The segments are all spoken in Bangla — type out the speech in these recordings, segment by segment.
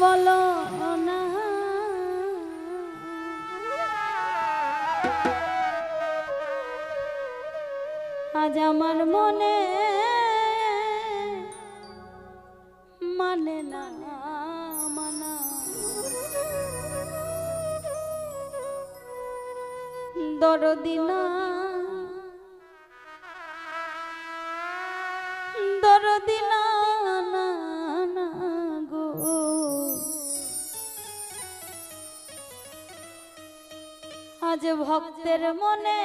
বলো না। আজ আমার মনে মানে না মানা। দরদিনা ভক্তের মনে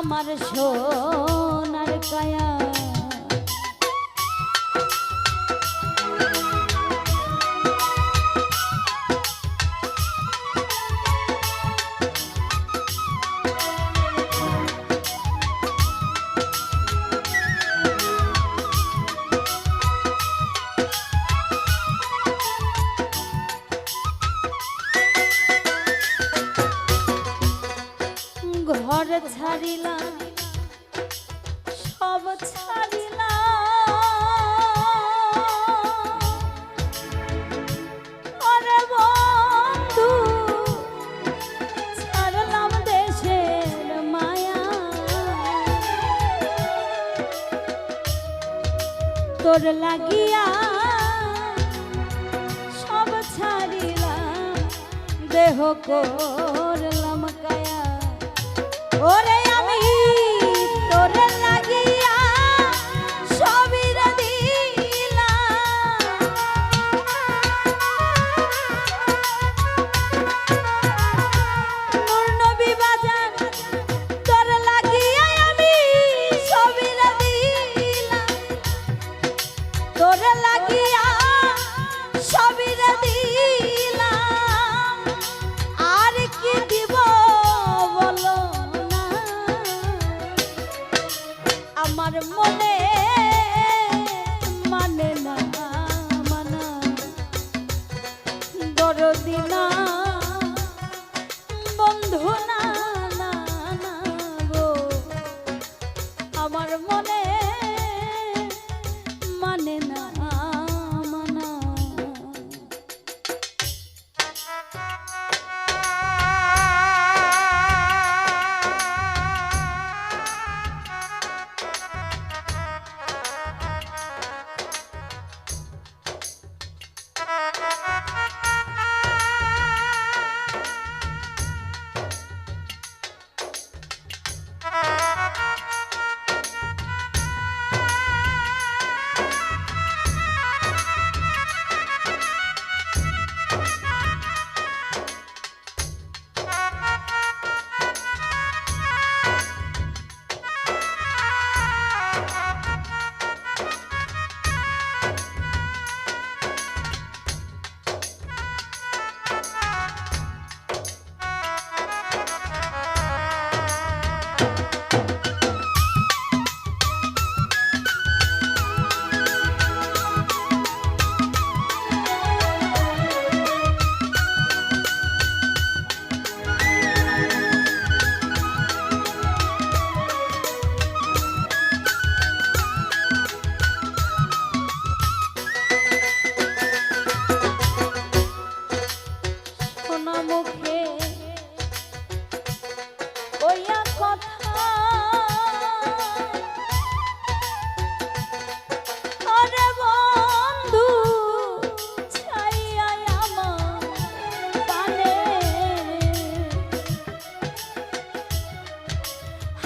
আমার সোনার কায়া। ছাড়িলা সব ছাড়িলা তোর লাগিয়া সব ছাড়িলা দেহ করলা ওরে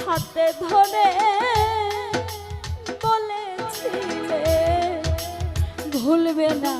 হাতে ধরে বলেছিলে ভুলবে না।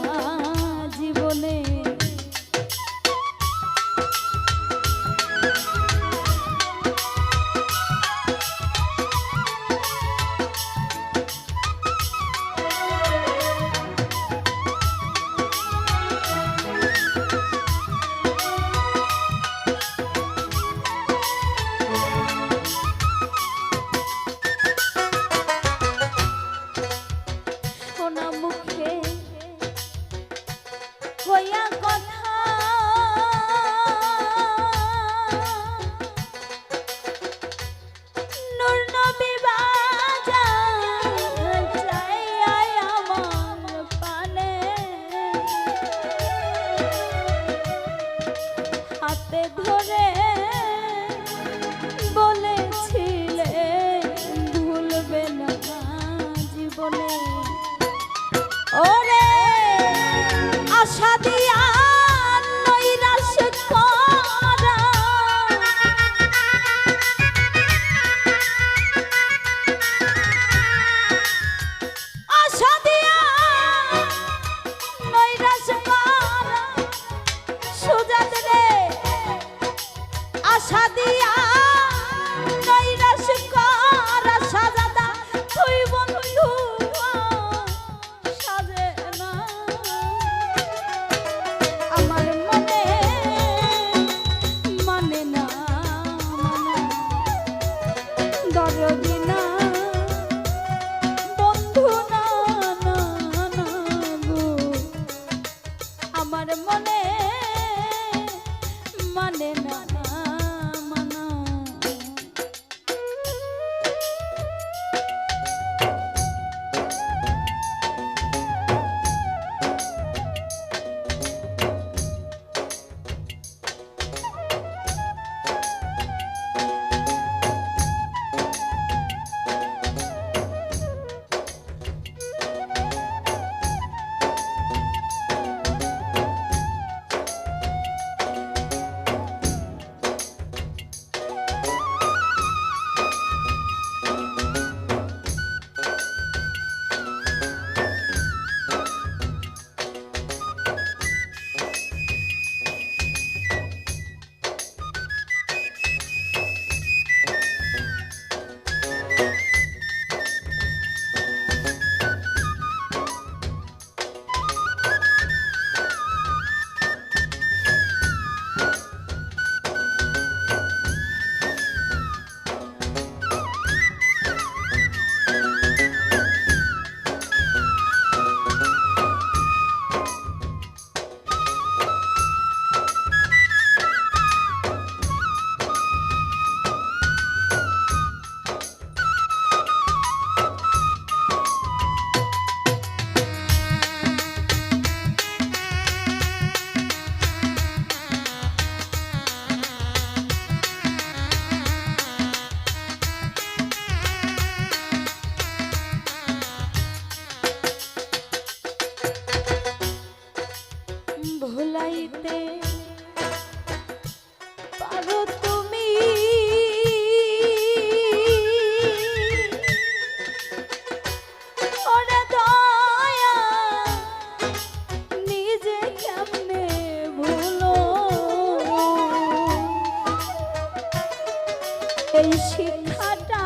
শিক্ষাটা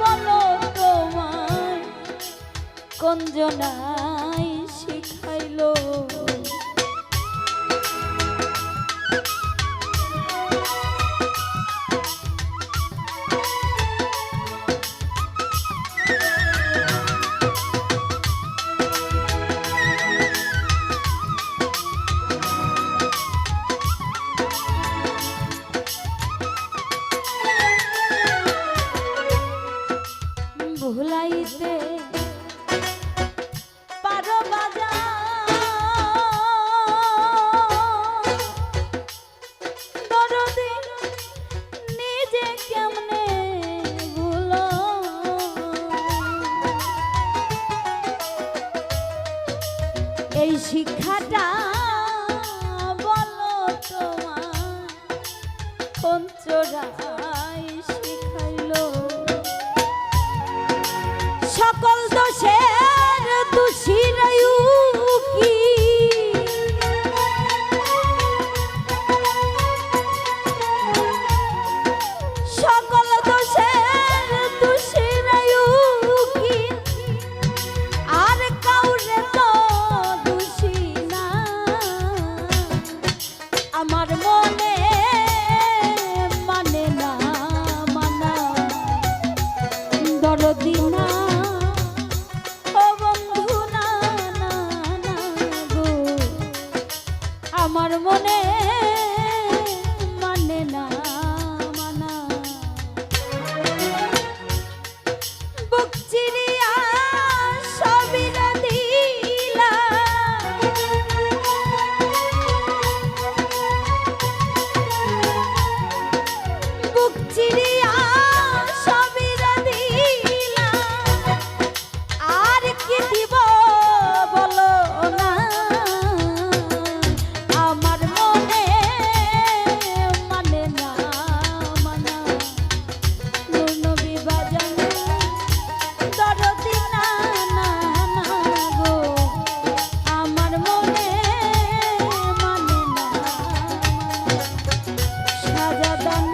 বলো তোমায় কঞ্জনা সাজাদানা দরদি